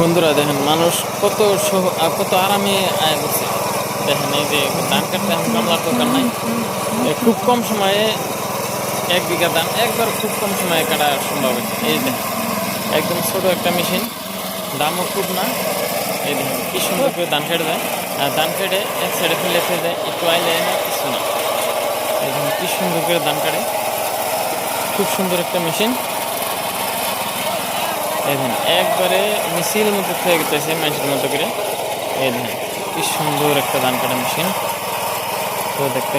বন্ধুরা, দেখেন মানুষ কত কত আরামে আয় করছে। দেখেন এই যে ধান কাটতে এখন কামলার দোকান নাই। খুব কম সময়ে এক বিঘা ধান একবার খুব কম সময়ে কাটা সম্ভব এই দেখেন একদম ছোট একটা মেশিন, দামও খুব না। এই দেখেন কি সুন্দর করে ধান কেটে দেয়। আর ধান কেটে এক সাইডে ফেলে ফেলে দেয়, একটু আইলে না কিছু না। এই দেখেন কি সুন্দর করে ধান কাটে। খুব সুন্দর একটা মেশিন। দেখেন, একবারে মিছিল মতো হয়ে গেছে মেশিনের মতো করে। এই দেখেন, কি সুন্দর একটা ধান কাটা মেশিন। তো দেখতে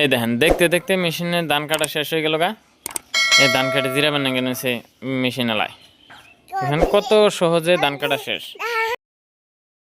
এই দেখেন, দেখতে দেখতে মেশিনে ধান কাটা শেষ হয়ে গেল গা। এই ধান কাটে জিরা কেন গেছে মেশিন এখন কত সহজে ধান কাটা শেষ।